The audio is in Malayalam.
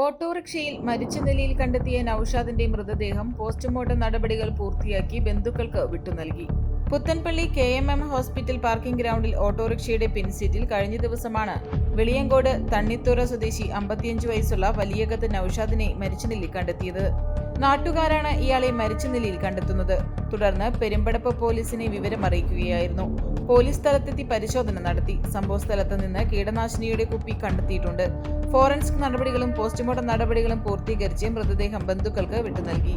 ഓട്ടോറിക്ഷയിൽ മരിച്ച നിലയിൽ കണ്ടെത്തിയ നൌഷാദിന്റെ മൃതദേഹം പോസ്റ്റ്മോർട്ടം നടപടികൾ പൂർത്തിയാക്കി ബന്ധുക്കൾക്ക് വിട്ടുനൽകി. Puthanpally K M M hospital parking ഗ്രൗണ്ടിൽ ഓട്ടോറിക്ഷയുടെ പിൻസീറ്റിൽ കഴിഞ്ഞ ദിവസമാണ് വെളിയങ്കോട് തണ്ണിത്തുറ സ്വദേശി അമ്പത്തിയഞ്ച് വയസ്സുള്ള വലിയകത്ത് നൌഷാദിനെ മരിച്ച നിലയിൽ കണ്ടെത്തിയത്. നാട്ടുകാരാണ് ഇയാളെ മരിച്ച നിലയിൽ കണ്ടെത്തുന്നത്. തുടർന്ന് പെരുമ്പടപ്പ് പോലീസിനെ വിവരം അറിയിക്കുകയായിരുന്നു. പോലീസ് സ്ഥലത്തെത്തി പരിശോധന നടത്തി. സംഭവ സ്ഥലത്ത് നിന്ന് കീടനാശിനിയുടെ കുപ്പി കണ്ടെത്തിയിട്ടുണ്ട്. ഫോറൻസിക് നടപടികളും പോസ്റ്റ്മോർട്ടം നടപടികളും പൂർത്തീകരിച്ച് മൃതദേഹം ബന്ധുക്കൾക്ക് വിട്ടുനൽകി.